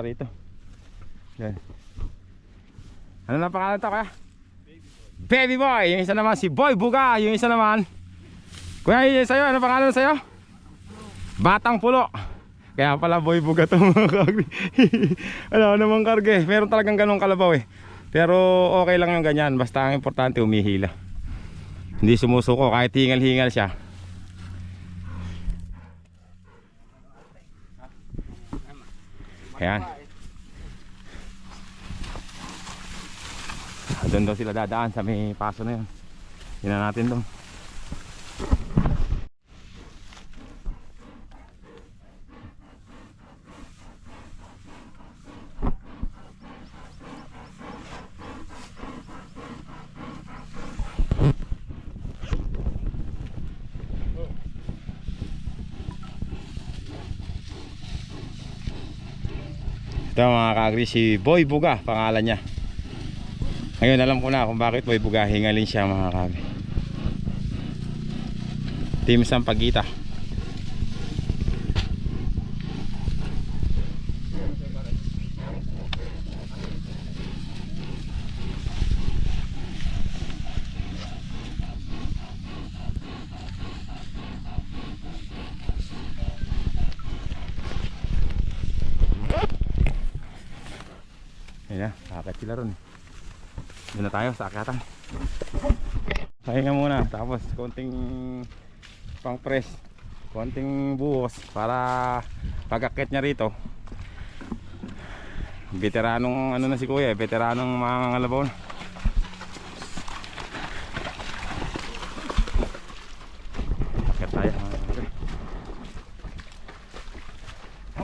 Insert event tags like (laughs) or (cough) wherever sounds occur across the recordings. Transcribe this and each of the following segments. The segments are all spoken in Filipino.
pala rito. Yan. Ano na pangalan to kaya? Baby boy. Yung isa naman si Boy Buga. Yung isa naman. Kuya, yung sa'yo. Ano pangalan sa'yo? Batang Pulo. Kaya pala Boy Buga to (laughs) mga kagri. Wala namang karge. Meron talagang ganong kalabaw eh. Pero okay lang yung ganyan. Basta ang importante umihila. Hindi sumusuko kahit hingal-hingal siya. Ayan. Doon daw sila dadaan sa may paso na yun. Na natin doon. Ito mga kagri si Boy Buga pangalan niya. Ngayon alam ko na kung bakit Boy Buga hingalin siya mga kagri. Team Sampagita. Ayan na, kakit sila ron. Doon na tayo sa akatan. Pahinga muna, tapos konting pang press, konting buhos para pagkakit niya rito. Veteranong ano na si kuya, eh, veteranong mga ngalabaw na.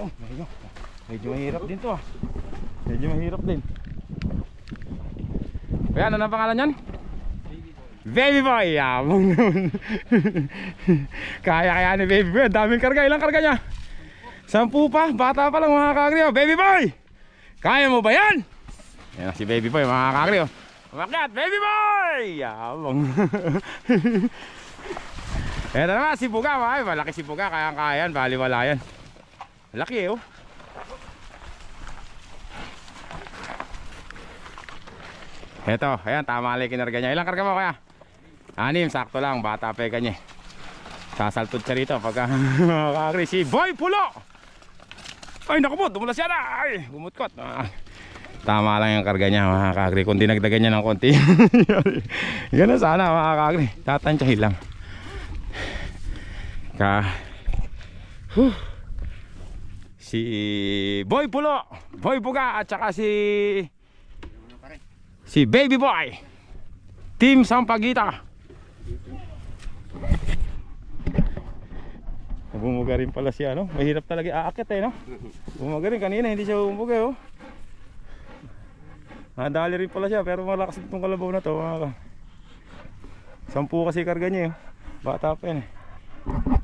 Oh, medyo mahirap din to ah. Medyo mahirap din. Kaya ano na pangalan yan? Baby boy! Yabang naman. (laughs) kaya kaya ni baby boy. Daming karga. Ilang karga niya? Sampu pa. Bata pa lang mga kakri. oh. Baby boy! Kaya mo ba yan? Yan si baby boy mga kakri. oh. Umakyat! Baby boy! Yabang. (laughs) Eto naman si Buga. Malaki si Buga. Kaya kaya yan. Baliwala yan. Laki eh oh. Eto, ayan, tama lang kinarga niya. Ilang karga mo kaya? Anim, sakto lang. Bata pa kanya. Sasaltod siya rito pagka (laughs) makakagri. Si Boy Pulo! Ay, naku po, dumulas yan! Ay, gumutkot. Ah. Tama lang yung karga niya, mga kakagri. Kung dinagdagan niya ng konti. (laughs) Ganun sana, mga kakagri. Tatansyahin lang. Ka... Huh. Si Boy Pulo, Boy Buga, at saka si si Baby Boy. Team Sampagita. Bumuga rin pala siya no Mahirap talaga aakit eh no? Bumuga rin. Kanina hindi siya bumuga oh. Nadali rin pala siya pero malakas itong kalabaw na to mga ka. Sampu kasi karga niya eh. Bata pa yan eh